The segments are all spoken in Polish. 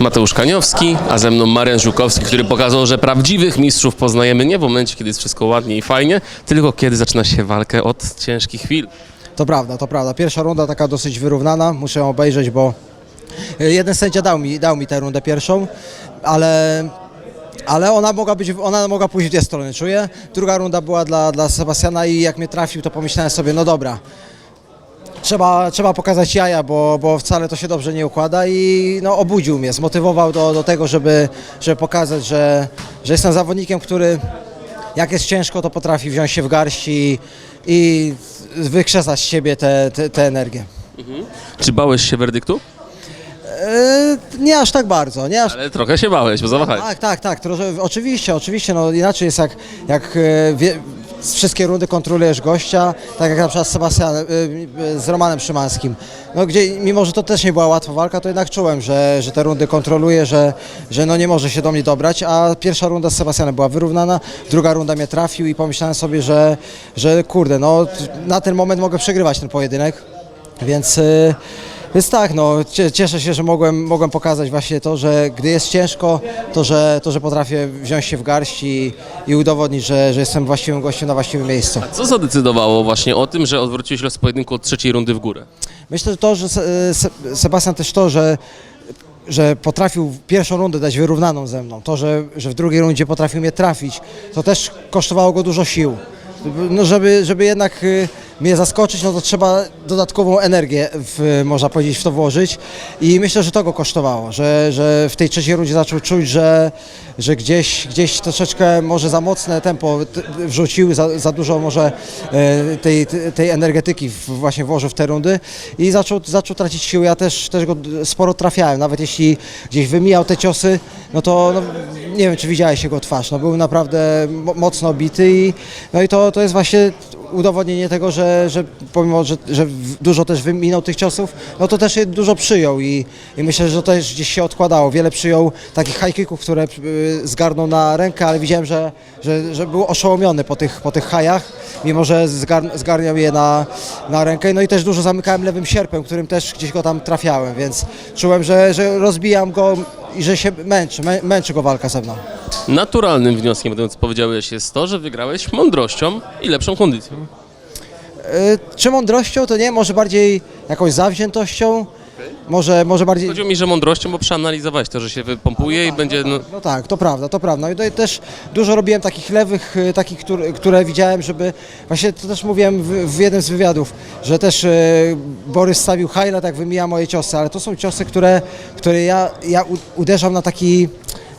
Mateusz Kaniowski, a ze mną Marian Żukowski, który pokazał, że prawdziwych mistrzów poznajemy nie w momencie, kiedy jest wszystko ładnie i fajnie, tylko kiedy zaczyna się walkę od ciężkich chwil. To prawda, to prawda. Pierwsza runda taka dosyć wyrównana, muszę ją obejrzeć, bo y, jeden sędzia dał mi, dał mi tę rundę pierwszą, ale, ale ona mogła być, ona mogła pójść w dwie strony, czuję. Druga runda była dla, dla Sebastiana i jak mnie trafił, to pomyślałem sobie, no dobra, trzeba, trzeba pokazać jaja, bo, bo wcale to się dobrze nie układa i no, obudził mnie, zmotywował do, do tego, żeby, żeby pokazać, że, że jestem zawodnikiem, który jak jest ciężko, to potrafi wziąć się w garść i, i wykrzesać z siebie tę te, te energię. Czy bałeś się werdyktu? E, nie aż tak bardzo, nie aż Ale trochę się bałeś, bo zawahałeś. Tak, tak, tak. Trochę, oczywiście, oczywiście. No, inaczej jest jak, jak e, wie, z wszystkie rundy kontrolujesz gościa, tak jak na przykład z Sebastian, e, e, z Romanem Szymańskim. No, gdzie, mimo, że to też nie była łatwa walka, to jednak czułem, że, że te rundy kontroluje, że, że no nie może się do mnie dobrać, a pierwsza runda z Sebastianem była wyrównana, druga runda mnie trafił i pomyślałem sobie, że, że kurde, no na ten moment mogę przegrywać ten pojedynek, więc... e, więc tak, no, cie- cieszę się, że mogłem, mogłem pokazać właśnie to, że gdy jest ciężko, to że, to, że potrafię wziąć się w garść i, i udowodnić, że, że jestem właściwym gościem na właściwym miejscu. Co zadecydowało właśnie o tym, że odwróciłeś los pojedynku od trzeciej rundy w górę? Myślę, że to, że Se- Se- Sebastian też to, że, że potrafił pierwszą rundę dać wyrównaną ze mną, to, że, że w drugiej rundzie potrafił mnie trafić, to też kosztowało go dużo sił. No, żeby, żeby jednak y, mnie zaskoczyć, no to trzeba dodatkową energię, w, można powiedzieć, w to włożyć. I myślę, że to go kosztowało, że, że w tej trzeciej rundzie zaczął czuć, że, że gdzieś, gdzieś troszeczkę może za mocne tempo wrzucił, za, za dużo może e, tej, tej energetyki właśnie włożył w te rundy. I zaczął, zaczął tracić siły. Ja też, też go sporo trafiałem, nawet jeśli gdzieś wymijał te ciosy, no to no, nie wiem, czy widziałeś jego twarz, no był naprawdę mo- mocno bity i, no i to, to jest właśnie udowodnienie tego, że, że pomimo, że, że dużo też wyminął tych ciosów, no to też je dużo przyjął i, i myślę, że to też gdzieś się odkładało. Wiele przyjął takich high kicków, które y, zgarnął na rękę, ale widziałem, że, że, że był oszołomiony po tych, po tych hajach, mimo że zgar, zgarniał je na, na rękę. No i też dużo zamykałem lewym sierpem, którym też gdzieś go tam trafiałem, więc czułem, że, że rozbijam go i że się męczy, mę, męczy go walka ze mną. Naturalnym wnioskiem, tego co powiedziałeś, jest to, że wygrałeś mądrością i lepszą kondycją. Y, Czy mądrością, to nie, może bardziej jakąś zawziętością, może, może bardziej... Chodziło mi, że mądrością, bo przeanalizowałeś to, że się wypompuje i będzie... No, No tak, to prawda, to prawda. I tutaj też dużo robiłem takich lewych, y, takich, które, które widziałem, żeby, właśnie to też mówiłem w, w jednym z wywiadów, że też y, Borys stawił highlight, jak wymija moje ciosy, ale to są ciosy, które, które ja, ja u- uderzam na taki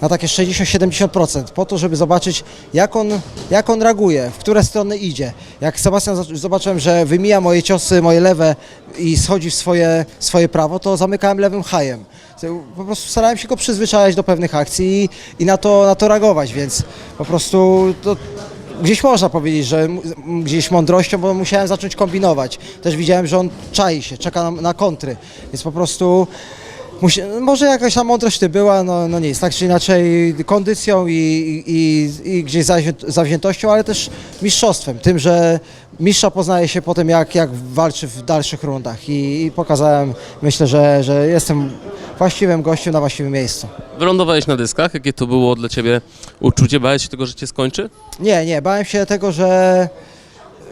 na takie 60-70% po to, żeby zobaczyć jak on, jak on reaguje, w które strony idzie. Jak Sebastian zobaczyłem, że wymija moje ciosy, moje lewe i schodzi w swoje, swoje prawo, to zamykałem lewym hajem. Po prostu starałem się go przyzwyczajać do pewnych akcji i, i na, to, na to reagować, więc po prostu to, gdzieś można powiedzieć, że gdzieś mądrością, bo musiałem zacząć kombinować. Też widziałem, że on czai się, czeka na, na kontry, więc po prostu musi, może jakaś tam mądrość ty była, no, no nic, tak czy inaczej kondycją i, i, i gdzieś zawzię- zawziętością, ale też mistrzostwem, tym, że mistrza poznaje się po tym, jak, jak walczy w dalszych rundach i, i pokazałem, myślę, że, że jestem właściwym gościem na właściwym miejscu. wylądowałeś na dyskach, jakie to było dla ciebie uczucie? Bałeś się tego, że cię skończy? Nie, nie, bałem się tego, że,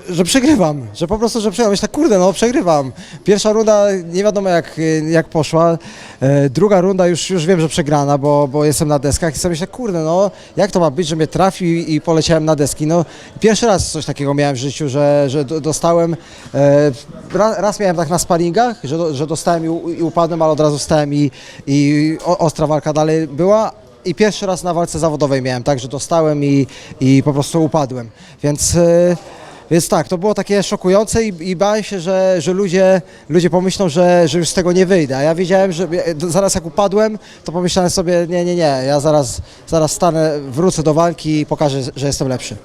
że przegrywam, że po prostu, że przegrywam. Myślę, kurde, no przegrywam. Pierwsza runda nie wiadomo jak, jak poszła, e, druga runda już, już wiem, że przegrana, bo, bo jestem na deskach i sobie myślę, kurde, no jak to ma być, że mnie trafił i poleciałem na deski. No pierwszy raz coś takiego miałem w życiu, że, że do- dostałem, e, ra- raz miałem tak na sparingach, że, że dostałem i, i upadłem, ale od razu wstałem i, i ostra walka dalej była, i pierwszy raz na walce zawodowej miałem tak, że dostałem i, i po prostu upadłem. Więc, e, więc tak, to było takie szokujące i, i bałem się, że, że ludzie, ludzie pomyślą, że, że już z tego nie wyjdę. A ja wiedziałem, że ja- zaraz jak upadłem, to pomyślałem sobie, nie, nie, nie, ja zaraz, zaraz stanę, wrócę do walki i pokażę, że jestem lepszy.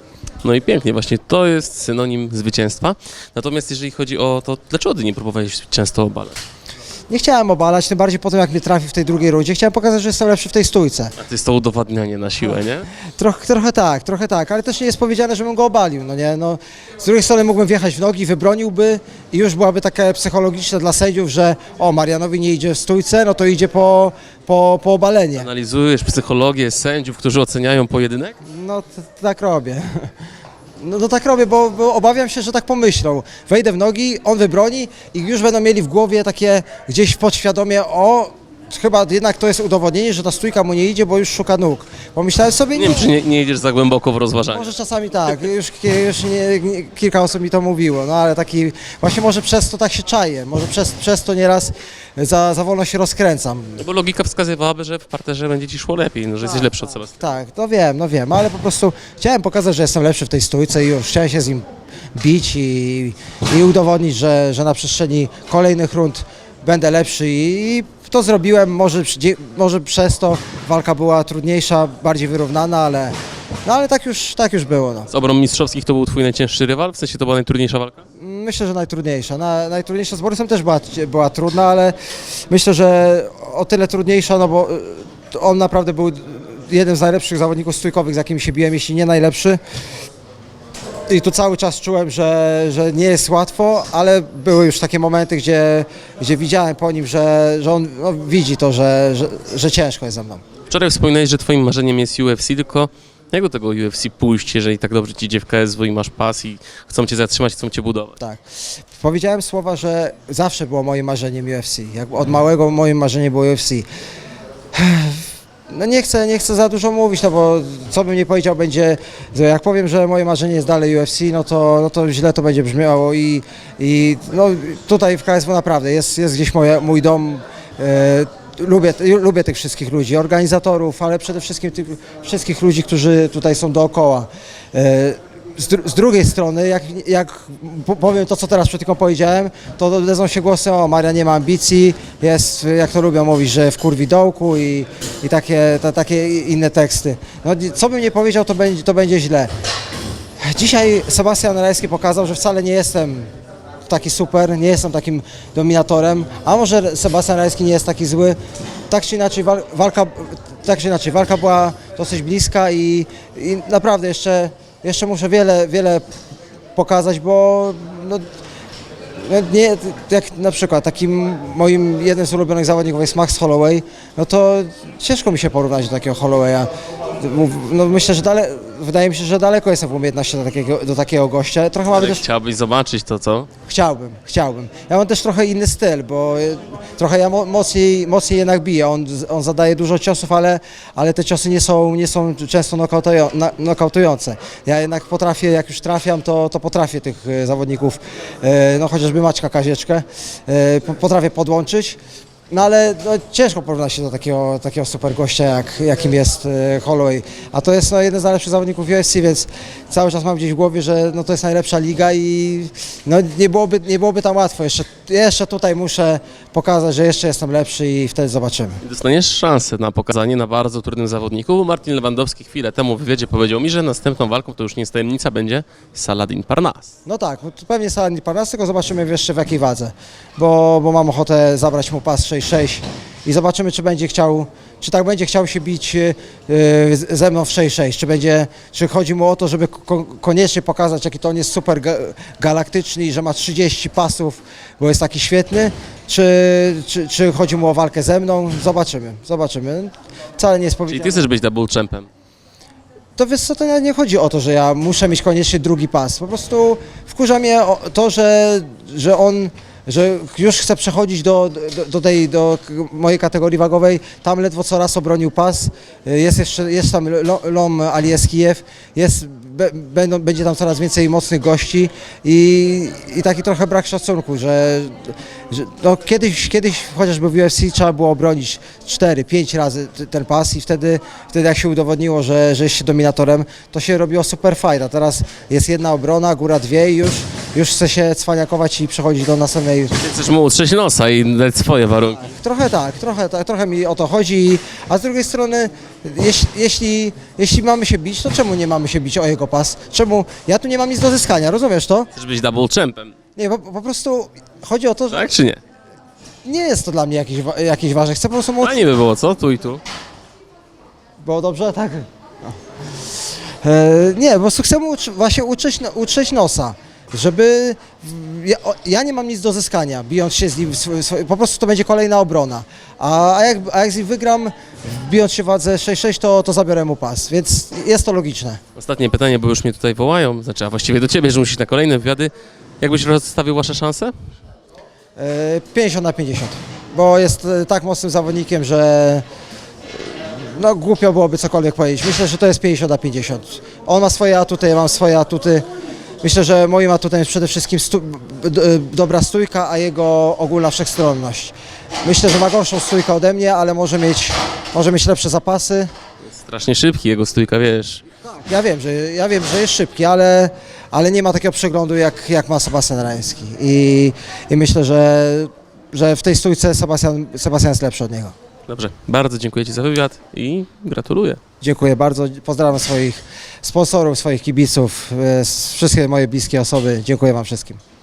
No i pięknie, właśnie to jest synonim zwycięstwa. Natomiast jeżeli chodzi o to, dlaczego ty nie próbowałeś często obalać? Nie chciałem obalać, tym bardziej po tym, jak mnie trafił w tej drugiej rundzie. Chciałem pokazać, że jestem lepszy w tej stójce. A to jest to udowadnianie na siłę, nie? Troch, trochę tak, trochę tak, ale też nie jest powiedziane, żebym go obalił, no nie, no. Z drugiej strony mógłbym wjechać w nogi, wybroniłby i już byłaby taka psychologiczna dla sędziów, że o, Marianowi nie idzie w stójce, no to idzie po, po, po obalenie. Analizujesz psychologię sędziów, którzy oceniają pojedynek? No, t- tak robię. No, no tak robię, bo, bo obawiam się, że tak pomyślą. Wejdę w nogi, on wybroni i już będą mieli w głowie takie gdzieś podświadomie, o, chyba jednak to jest udowodnienie, że ta stójka mu nie idzie, bo już szuka nóg. Pomyślałem sobie, Nie wiem, czy nie, nie idziesz za głęboko w rozważanie. może czasami tak, już, ki- już nie, nie, kilka osób mi to mówiło, no ale taki, właśnie może przez to tak się czaję, może przez, przez to nieraz za, za wolno się rozkręcam. No bo logika wskazywałaby, że w parterze będzie ci szło lepiej, no, że jesteś lepszy od Sebastiana. Tak, no wiem, no wiem, ale po prostu chciałem pokazać, że jestem lepszy w tej stójce i już chciałem się z nim bić i, i udowodnić, że, że na przestrzeni kolejnych rund będę lepszy i to zrobiłem, może, może przez to walka była trudniejsza, bardziej wyrównana, ale, no ale tak już, tak już było. No. Z obrą mistrzowskich to był twój najcięższy rywal? W sensie to była najtrudniejsza walka? Myślę, że najtrudniejsza. Na, najtrudniejsza z Borysem też była, była trudna, ale myślę, że o tyle trudniejsza, no bo y, on naprawdę był jednym z najlepszych zawodników stójkowych, z jakimi się biłem, jeśli nie najlepszy. I tu cały czas czułem, że, że nie jest łatwo, ale były już takie momenty, gdzie, gdzie widziałem po nim, że, że on no, widzi to, że, że, że ciężko jest ze mną. Wczoraj wspominałeś, że twoim marzeniem jest UFC, tylko jak do tego UFC pójść, jeżeli tak dobrze ci idzie w KSW i masz pas i chcą cię zatrzymać, chcą cię budować? Tak. Powiedziałem słowa, że zawsze było moim marzeniem UFC. Jak od małego moim marzeniem było UFC. No nie chcę, nie chcę za dużo mówić, no bo co bym nie powiedział będzie, jak powiem, że moje marzenie jest dalej UFC, no to, no to źle to będzie brzmiało i, i no tutaj w KSW naprawdę jest, jest gdzieś moje, mój dom. E, Lubię, lubię tych wszystkich ludzi, organizatorów, ale przede wszystkim tych wszystkich ludzi, którzy tutaj są dookoła. E, z, dru- z drugiej strony, jak, jak po- powiem to, co teraz przed chwilą powiedziałem, to odezwą się głosy, o Maria nie ma ambicji, jest, jak to lubią mówić, że w kurwi dołku i, i takie, ta, takie inne teksty. No, co bym nie powiedział, to będzie, to będzie źle. Dzisiaj Sebastian Rajski pokazał, że wcale nie jestem taki super, nie jestem takim dominatorem, a może Sebastian Rajski nie jest taki zły. Tak czy inaczej wal, walka, tak czy inaczej walka była dosyć bliska i, i naprawdę jeszcze, jeszcze muszę wiele, wiele pokazać, bo no, no nie, jak na przykład takim moim jednym z ulubionych zawodników jest Max Holloway, no to ciężko mi się porównać do takiego Hollowaya. No myślę, że dale, wydaje mi się, że daleko jestem w umiejętności do takiego, do takiego gościa. Trochę mamy Ale też chciałbyś zobaczyć to, co? Chciałbym, chciałbym. Ja mam też trochę inny styl, bo y, trochę ja mo- mocniej, mocniej jednak biję. On, on zadaje dużo ciosów, ale, ale te ciosy nie są, nie są często nokautują, na, nokautujące. Ja jednak potrafię, jak już trafiam, to, to potrafię tych y, zawodników, y, no chociażby Maćka Kazieczkę, po- potrafię podłączyć. No ale no, ciężko porównać się do takiego, takiego super gościa, jak, jakim jest e, Holloway. A to jest no, jeden z najlepszych zawodników UFC, więc cały czas mam gdzieś w głowie, że no, to jest najlepsza liga i no, nie, byłoby, nie byłoby tam łatwo. Jeszcze, jeszcze tutaj muszę pokazać, że jeszcze jestem lepszy i wtedy zobaczymy. Dostaniesz szansę na pokazanie na bardzo trudnym zawodniku, bo Martin Lewandowski chwilę temu w wywiadzie powiedział mi, że następną walką, to już nie jest tajemnica, będzie Saladin Parnas. No tak, no to pewnie Saladin Parnas, tylko zobaczymy jeszcze w jakiej wadze, bo, bo mam ochotę zabrać mu pas 6-6 i zobaczymy, czy będzie chciał, czy tak będzie chciał się bić z- ze mną w 6-6, czy będzie, czy chodzi mu o to, żeby ko- koniecznie pokazać, jaki to on jest super ga- galaktyczny i że ma 30 pasów, bo jest taki świetny, czy, czy, czy chodzi mu o walkę ze mną, zobaczymy, zobaczymy. Wcale nie jest Czyli powiedziane. ty chcesz być double champem. To wiesz co, to nawet nie chodzi o to, że ja muszę mieć koniecznie drugi pas. Po prostu wkurza mnie to, że, że on że już chce przechodzić do, do, do tej do mojej kategorii wagowej. Tam ledwo co raz obronił pas. Jest jeszcze jest tam Lo- Lom Alieskijew, jest be, będą, będzie tam coraz więcej mocnych gości i, i taki trochę brak szacunku, że, że no kiedyś, kiedyś chociażby w UFC trzeba było obronić 4-5 razy ten pas i wtedy, wtedy jak się udowodniło, że, że jest się dominatorem, to się robiło super fight, a teraz jest jedna obrona, góra dwie i już, już chce się cwaniakować i przechodzić do następnej. Ty chcesz mu utrzeć nosa i dać swoje warunki. Trochę tak, trochę, tak, trochę mi o to chodzi, a z drugiej strony, jeśli, jeśli, jeśli mamy się bić, to czemu nie mamy się bić o jego pas? Czemu? Ja tu nie mam nic do zyskania, rozumiesz to? Chcesz być double champem, Nie, po, po prostu chodzi o to, że tak czy nie? nie jest to dla mnie jakieś, wa- jakieś ważne. Chcę po prostu mu Fajnie by było, co? Tu i tu. Było dobrze, tak? No. E, nie, po prostu chcę mu uczy, właśnie uczyć, no- uczyć nosa, żeby... Ja, ja nie mam nic do zyskania, bijąc się z nim, po prostu to będzie kolejna obrona. A, a, jak, a jak z nim wygram, bijąc się wadze 6-6, to, to zabiorę mu pas, więc jest to logiczne. Ostatnie pytanie, bo już mnie tutaj wołają, znaczy, a właściwie do ciebie, że musisz na kolejne wywiady. Jakbyś rozstawił wasze szanse? E, 50 na 50, bo jest e, tak mocnym zawodnikiem, że no głupio byłoby cokolwiek powiedzieć. Myślę, że to jest 50 na 50. On ma swoje atuty, ja mam swoje atuty. Myślę, że moim atutem jest przede wszystkim d- dobra stójka, a jego ogólna wszechstronność. Myślę, że ma gorszą stójkę ode mnie, ale może mieć, może mieć lepsze zapasy. Strasznie szybki, jego stójka, wiesz. Ja wiem, że, ja wiem, że jest szybki, ale, ale nie ma takiego przeglądu jak, jak ma Sebastian Rański. I, i myślę, że, że w tej stójce Sebastian, Sebastian jest lepszy od niego. Dobrze, bardzo dziękuję Ci za wywiad i gratuluję. Dziękuję bardzo. Pozdrawiam swoich sponsorów, swoich kibiców, e, wszystkie moje bliskie osoby. Dziękuję Wam wszystkim.